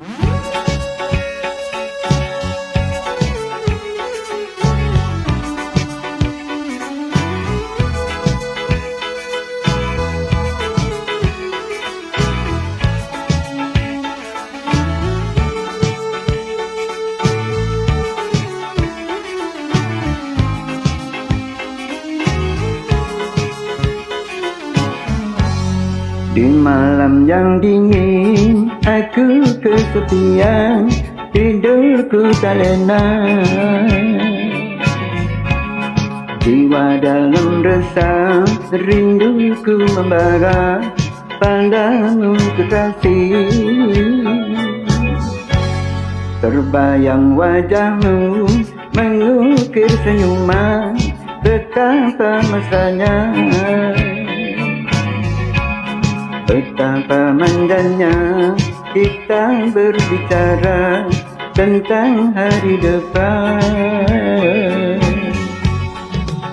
you Di malam yang dingin Aku kesepian Tidurku tak lena Jiwa dalam resah Rinduku membara Padamu kekasih Terbayang wajahmu Mengukir senyuman Betapa mesranya Betapa manjanya kita berbicara tentang hari depan.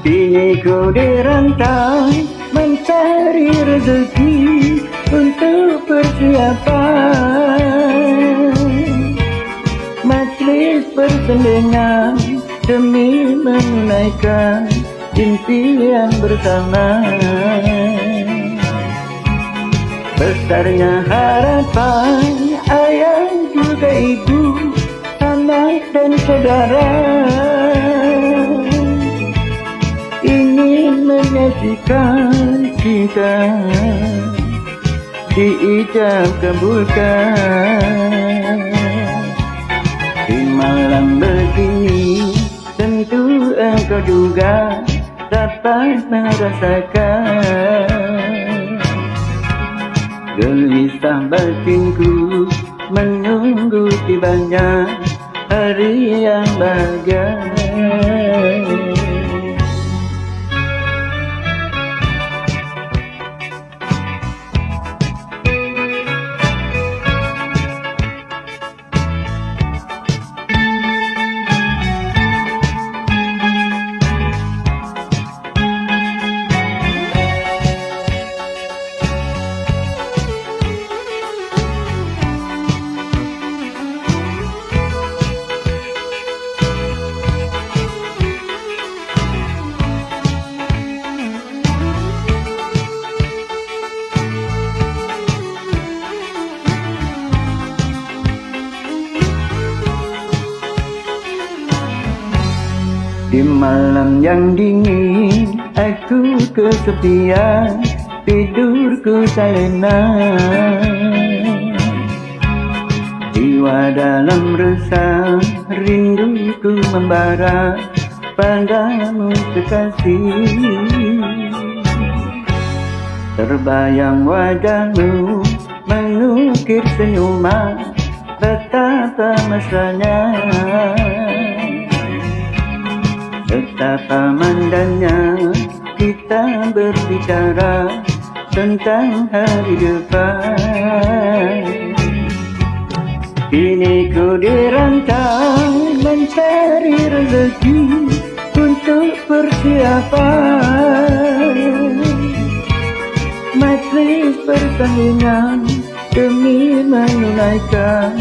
Kini ku dirantai mencari rezeki untuk persiapan. Majlis persendengan demi menunaikan impian bersama Besarnya harapan ayah juga ibu Anak dan saudara. Ingin menyaksikan kita Diijab kabulkan Di malam begini Tentu engkau juga dapat merasakan Gelisah batinku menunggu tibanya hari yang bahagia Di malam yang dingin Aku kesepian Tidurku tak lena Jiwa dalam resah Rinduku membara Padamu kekasih. Terbayang wajahmu Mengukir senyuman Betapa mesranya Betapa mandanya kita berbicara tentang hari depan. Kini ku dirantau mencari rezeki untuk persiapan. Majlis persalinan demi menunaikan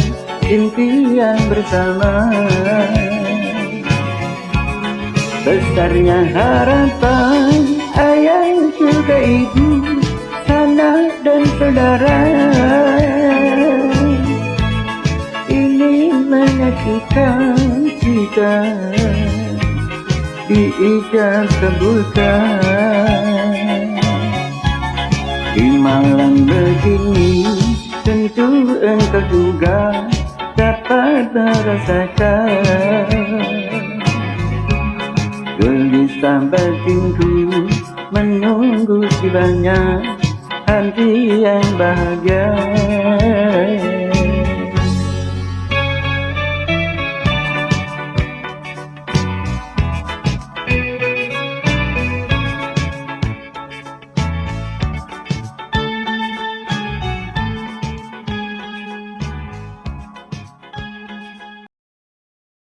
impian bersama Besarnya harapan ayah juga ibu Anak dan saudara. Ini menyaksikan kita Diijab kabulkan Di malam begini Tentu engkau juga dapat merasakan batinku menunggu tibanya hari yang bahagia